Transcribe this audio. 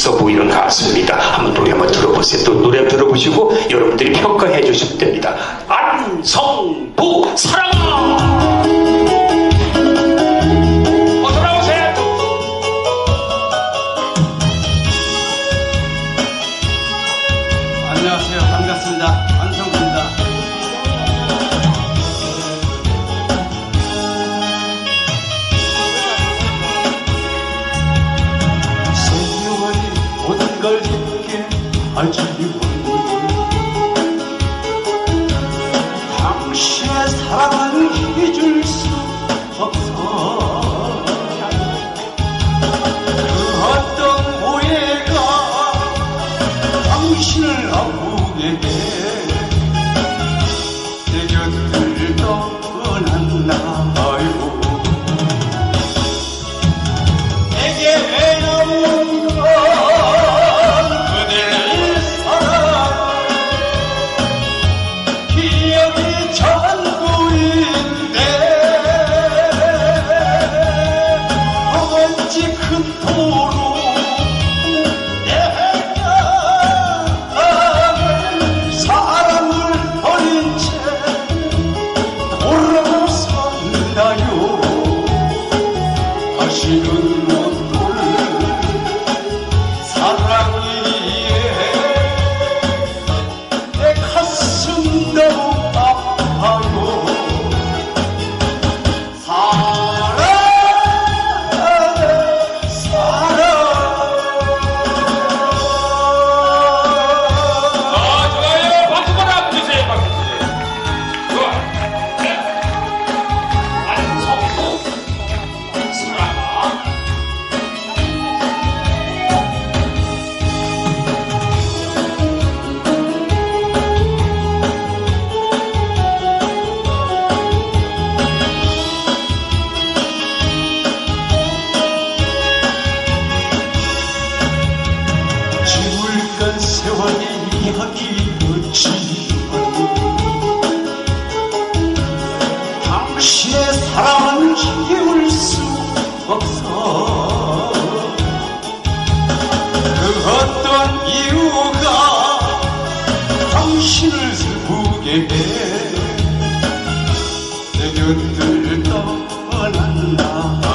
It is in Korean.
있어 보이는 가수입니다. 한번 노래 한번 들어보세요. 또 노래 들어보시고 여러분들이 평가해 주시면 됩니다. 안성 I should 이유가 당신을 슬프게 해 내 곁을 떠난다